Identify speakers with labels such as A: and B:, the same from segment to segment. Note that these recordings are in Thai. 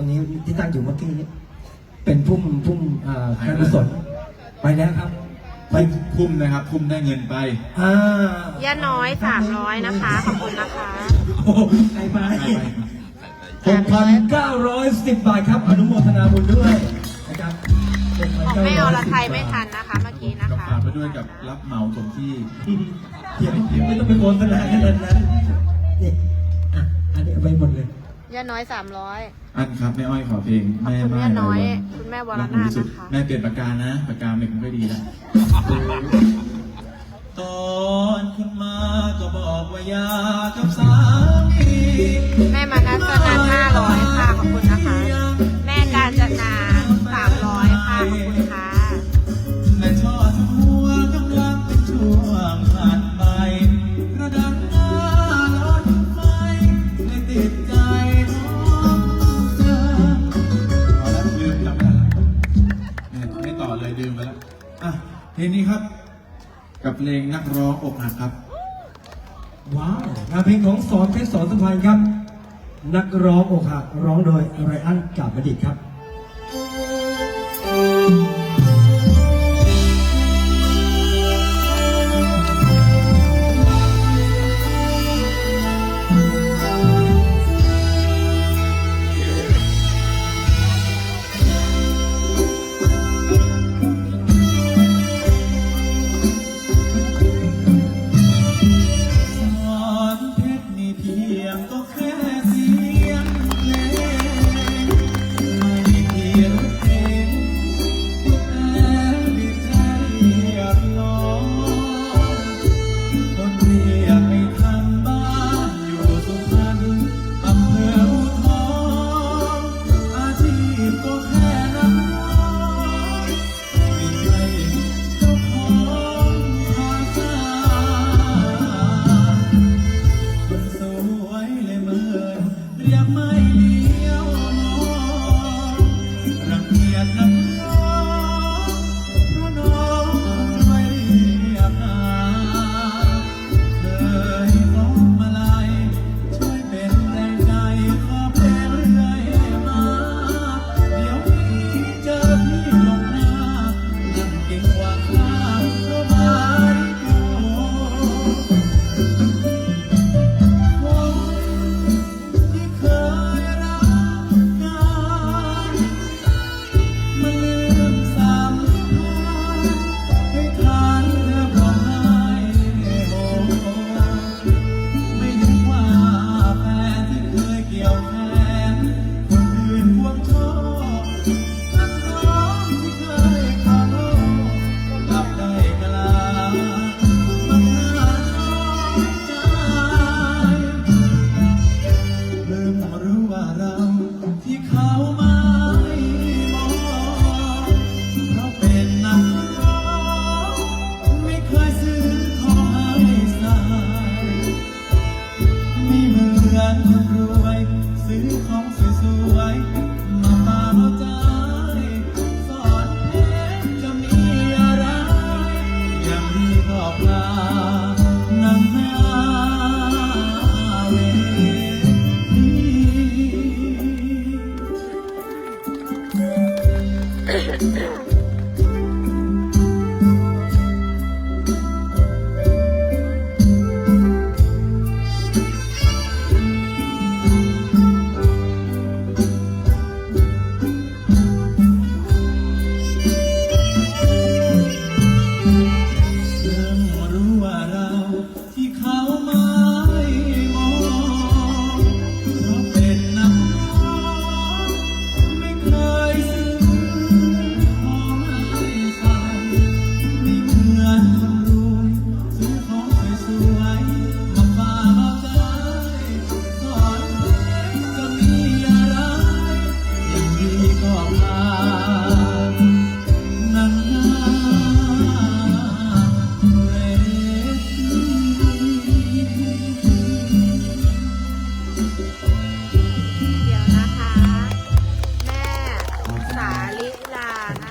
A: รงนี้ที่ตั้งอยู่เมื่อกี้นี้เป็นพุ่มพุ่มอ่า
B: หาย
A: การ
B: ไป
A: กุศลไปแล้วครับ ไป
B: คุ้มนะครับคุ้มได้เงินไป
A: อ่า
C: ย่าน้อยสามร้อยนะคะ ขอบคุณนะคะ
A: โอ้ใครไป
B: ไปไป
A: หกพันเก้าร้อยสิบบาทครับ อนุโมทนาบุญด้วยนะครับ
C: ของแม่อรไทยไม่ทันนะคะเมื่อกี้นะ
B: กับ
C: คะ
B: ฝากไปด้วยกับรับเหมาสมที่
A: เดี๋ยวไม่ต้องไปโฆษณาขนาดนั้นนี่อะอันนี้เอาไปหมดเล ย
C: ย่าน้อยสามร้อย
B: อันครับแม่อ้อยขอเพลง
C: ขอบ
B: แม่
C: คุณ
B: ไม้
C: แม่น้อย
B: รายวัน
C: คุณแม่วร
B: รัก
C: นาถ
B: ที่สุด
C: นะคะ
B: แม่เปลี่ยนปากกานะปากกาไม่ค่อยดีแล้วตอนคุณมาก็บอกว่าอยา เนี่ยไม่ต่อเลยลืมไปแล้วอะเพลงนี้ครับ กับเพลงนักร้องอกหักครับ
A: ว้าวงานเพลงของสอนเพชรสอนสุพรรณครับ นักร้องอกหักร้องโดยไรอันกาบดิตครับ
B: ก็แค่เ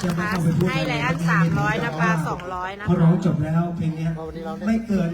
B: นะ
C: คะ ให้ไลอันสามร้อยนะปลาสองร้อยนะ
A: พอ
C: คะ
A: ร้องจบแล้วเพลงเนี้ยไม่เกิน